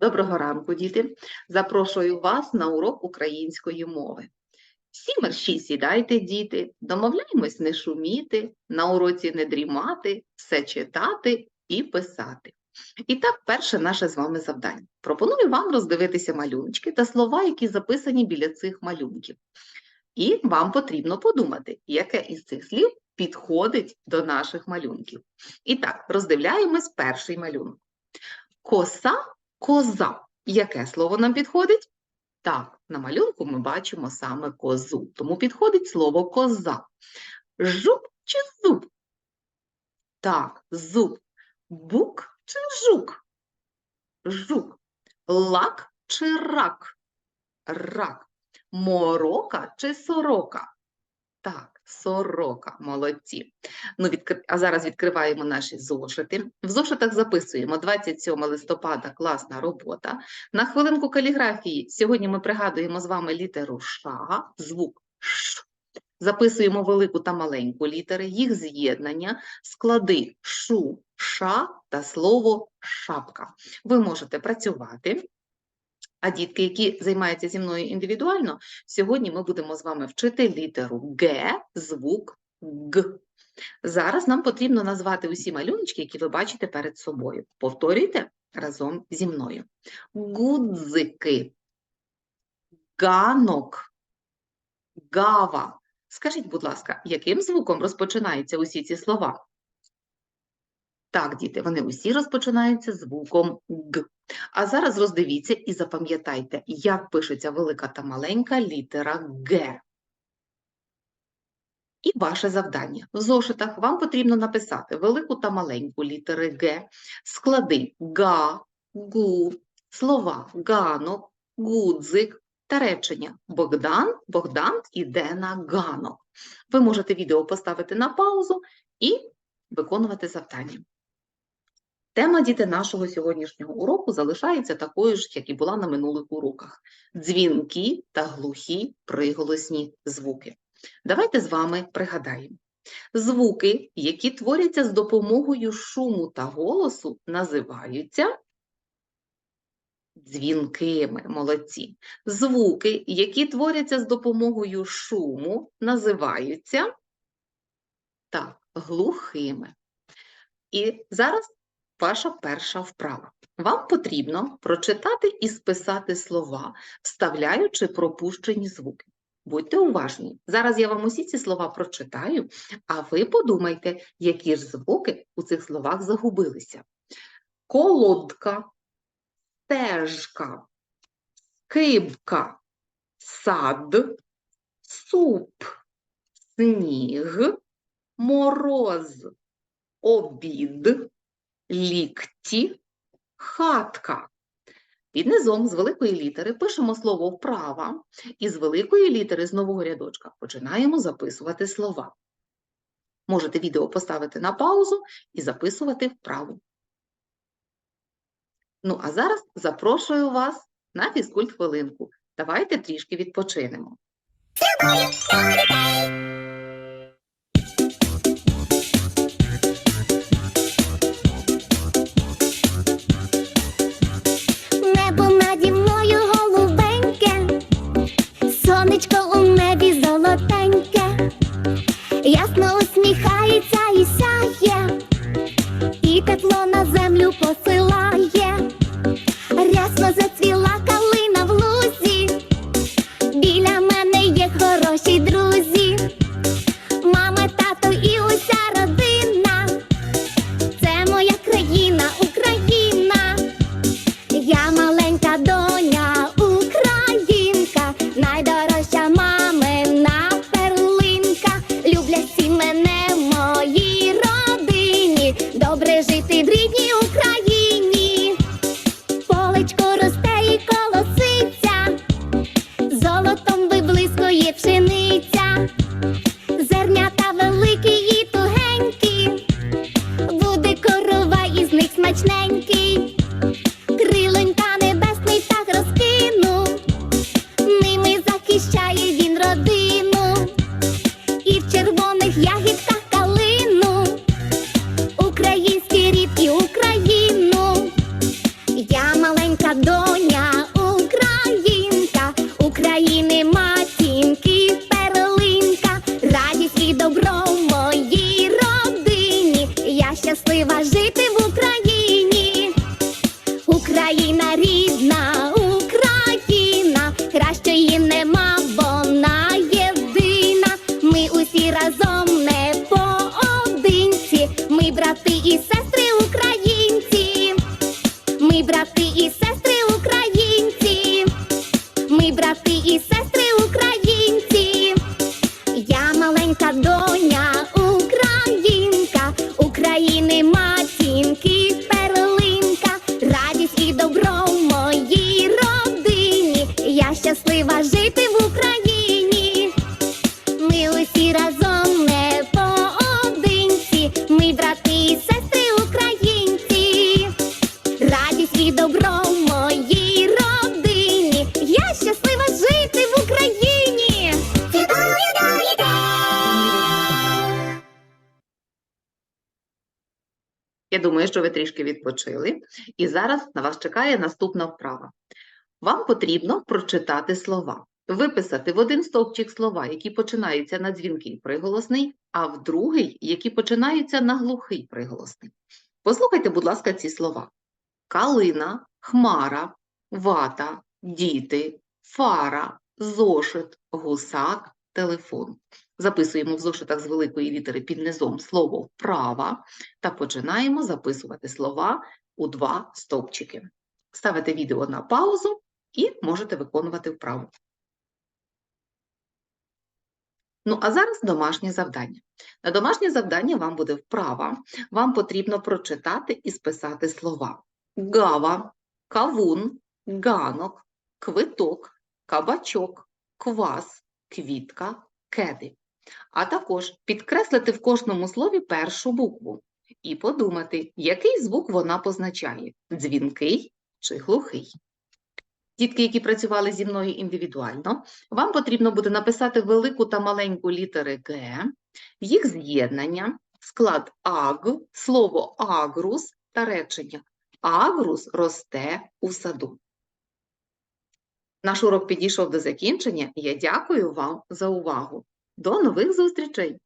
Доброго ранку, діти! Запрошую вас на урок української мови. Всі мерщі сідайте, діти, домовляємось не шуміти, на уроці не дрімати, все читати і писати. І так, перше наше з вами завдання. Пропоную вам роздивитися малюночки та слова, які записані біля цих малюнків. І вам потрібно подумати, яке із цих слів підходить до наших малюнків. І так, роздивляємось перший малюнок. Коса Коза. Яке слово нам підходить? Так, на малюнку ми бачимо саме козу, тому підходить слово коза. Жук чи зуб? Так, зуб. Бук чи жук? Жук. Лак чи рак? Рак. Морока чи сорока? Так, сорока, молодці. Ну, відкр... А зараз відкриваємо наші зошити. В зошитах записуємо 27 листопада класна робота. На хвилинку каліграфії сьогодні ми пригадуємо з вами літеру Ш, звук Ш. Записуємо велику та маленьку літери, їх з'єднання, склади шу, ша та слово шапка. Ви можете працювати. А дітки, які займаються зі мною індивідуально, сьогодні ми будемо з вами вчити літеру Г, звук Г. Зараз нам потрібно назвати усі малюночки, які ви бачите перед собою. Повторюйте разом зі мною. Гудзики, ганок, гава. Скажіть, будь ласка, яким звуком розпочинаються усі ці слова? Так, діти, вони усі розпочинаються звуком Г. А зараз роздивіться і запам'ятайте, як пишеться велика та маленька літера Г. І ваше завдання. В зошитах вам потрібно написати велику та маленьку літери Г, склади га, гу, слова ганок, гудзик та речення Богдан, Богдан іде на ганок. Ви можете відео поставити на паузу і виконувати завдання. Тема діти нашого сьогоднішнього уроку залишається такою ж, як і була на минулих уроках: дзвінки та глухі приголосні звуки. Давайте з вами пригадаємо. Звуки, які творяться з допомогою шуму та голосу, називаються дзвінкими, молодці. Звуки, які творяться з допомогою шуму, називаються так, глухими. І зараз ваша перша вправа. Вам потрібно прочитати і списати слова, вставляючи пропущені звуки. Будьте уважні. Зараз я вам усі ці слова прочитаю, а ви подумайте, які ж звуки у цих словах загубилися. Колодка, стежка, скибка, сад, суп, сніг, мороз, обід, лікті, хатка. Під низом з великої літери пишемо слово вправа, і з великої літери з нового рядочка починаємо записувати слова. Можете відео поставити на паузу і записувати вправу. Ну, а зараз запрошую вас на фізкульт хвилинку. Давайте трішки відпочинемо. Радість і добро в моїй родині. Я щаслива жити в Україні. Я думаю, що ви трішки відпочили, і зараз на вас чекає наступна вправа. Вам потрібно прочитати слова, виписати в один стовпчик слова, які починаються на дзвінкий приголосний, а в другий, які починаються на глухий приголосний. Послухайте, будь ласка, ці слова: калина, хмара, вата, діти, фара, зошит, гусак, телефон. Записуємо в зошитах з великої літери під низом слово вправа та починаємо записувати слова у два стовпчики. Ставите відео на паузу і можете виконувати вправу. Ну, а зараз домашнє завдання. На домашнє завдання вам буде вправа. Вам потрібно прочитати і списати слова: гава, кавун, ганок, квиток, кабачок, квас, квітка, кеди. А також підкреслити в кожному слові першу букву і подумати, який звук вона позначає дзвінкий чи глухий. Дітки, які працювали зі мною індивідуально, вам потрібно буде написати велику та маленьку літери Г, їх з'єднання, склад аг, слово агрус та речення. Агрус росте у саду. Наш урок підійшов до закінчення, я дякую вам за увагу. До нових зустрічей!